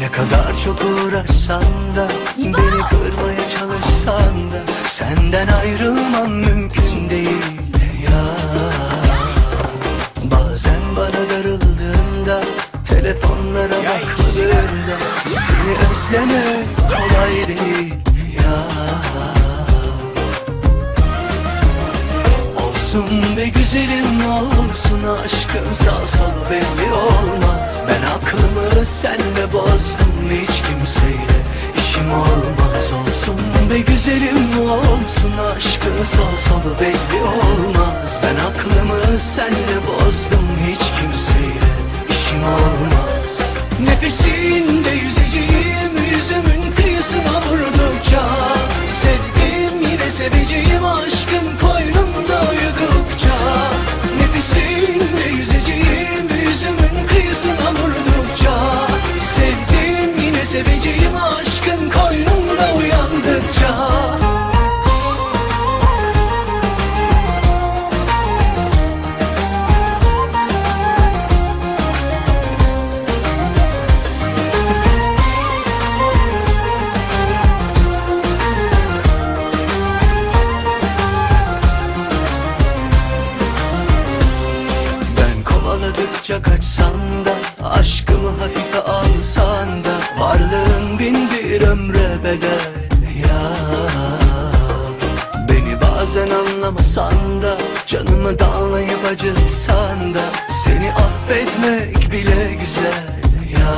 Ne kadar çok uğraşsan da Beni kırmaya çalışsan da Senden ayrılmam mümkün değil ya. Bazen bana darıldığında Telefonlara bakmadığında Seni özlemek kolay değil ya. Olsun be güzelim olsun aşkın sağ solu belli olmaz. Ben aklımı senle bozdum hiç kimseyle işim olmaz. Olsun be güzelim olsun aşkın sağ solu belli olmaz. Ben aklımı senle bozdum hiç kimseyle işim olmaz. Nefesinde yüzeceğim yüzümün kıyısına vurdukça Sevdim yine seveceğim aşkın koynunda seveceğim aşkın koynunda uyandıkça. Kaçsan da Aşkımı hafife alsan da anlamasan da Canımı dağlayıp acıtsan da Seni affetmek bile güzel ya.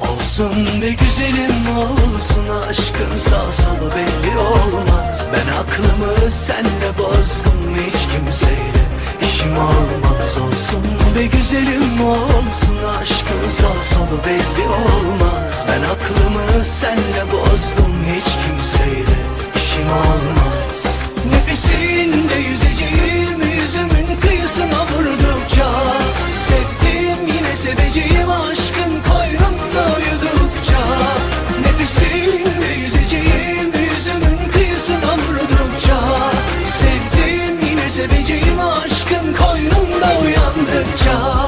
Olsun be güzelim olsun aşkın sağ solu belli olmaz. Ben aklımı senle bozdum hiç kimseyle işim olmaz. Olsun be güzelim olsun aşkın sağ solu belli olmaz. Ben aklımı senle bozdum hiç kimseyle işim olmaz. Nefesinde yüzeceğim yüzümün kıyısına vurdukça Sevdim yine seveceğim aşkın koynunda uyudukça. Nefesinde yüzeceğim yüzümün kıyısına vurdukça Sevdim yine seveceğim aşkın koynunda uyandıkça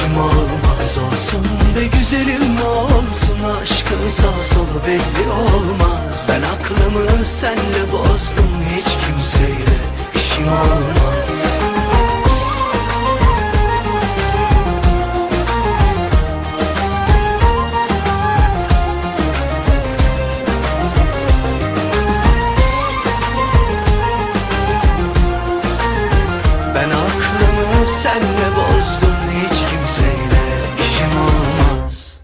işim olmaz Olsun be güzelim olsun. Aşkın sağ solu belli olmaz. Ben aklımı senle bozdum